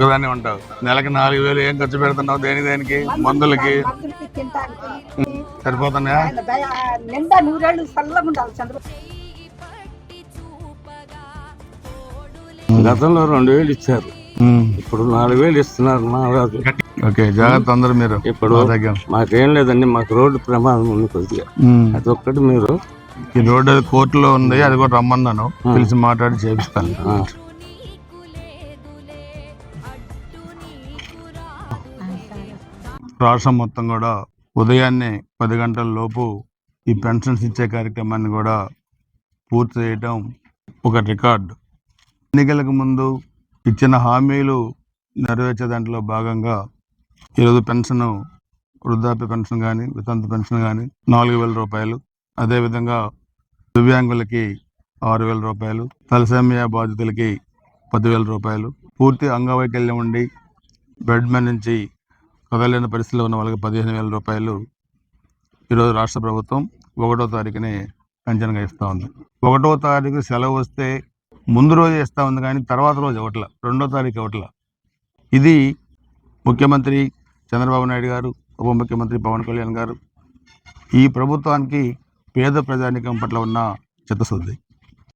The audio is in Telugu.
ఒక్కదాన్ని ఉంటావు. నెలకి నాలుగు వేలు ఏం ఖర్చు పెడుతున్నావు? దేని దేనికి? మందులకి? సరిపోతున్నాయా? నిండా నూరేళ్ళు చంద్రబాబు గతంలో రెండు వేలు ఇచ్చారు. ఇప్పుడు నాలుగు వేలు ఇస్తున్నారు మహారాజు ఓకే జాగ్రత్త అందరూ మీరు. ఇప్పుడు మాకేం లేదండి మాకు రోడ్డు ప్రమాదం ఉంది కొద్దిగా. ఉమ్. అదొక్కటి మీరు ఈ రోడ్డు అది కోర్టులో ఉంది అది కూడా రమ్మన్నాను. పిలిచి మాట్లాడి చేపిస్తాను. రాష్ట్రం మొత్తం కూడా ఉదయాన్నే పది గంటల లోపు ఈ పెన్షన్స్ ఇచ్చే కార్యక్రమాన్ని కూడా పూర్తి చేయటం ఒక రికార్డు. ఎన్నికలకు ముందు ఇచ్చిన హామీలు నెరవేర్చే దాంట్లో భాగంగా ఈరోజు పెన్షన్ వృద్ధాప్య పెన్షన్ కానీ వితంతు పెన్షన్ కానీ నాలుగు వేల రూపాయలు అదేవిధంగా దివ్యాంగులకి ఆరు వేల రూపాయలు తలసేమియా బాధితులకి పదివేల రూపాయలు పూర్తి అంగవైకల్యం ఉండి బెడ్ మీద నుంచి కదలేని పరిస్థితిలో ఉన్న వాళ్ళకి పదిహేను వేల రూపాయలు ఈరోజు రాష్ట్ర ప్రభుత్వం ఒకటో తారీఖునే పెన్షన్గా ఇస్తూ ఉంది. ఒకటో తారీఖు సెలవు వస్తే ముందు రోజు ఇస్తూ ఉంది కానీ తర్వాత రోజు ఇవ్వట్ల. రెండో తారీఖు ఇవ్వట్ల. ఇది ముఖ్యమంత్రి చంద్రబాబు నాయుడు గారు ఉప ముఖ్యమంత్రి పవన్ కళ్యాణ్ గారు ఈ ప్రభుత్వానికి పేద ప్రజానికం పట్ల ఉన్న చిత్తశుద్ధి.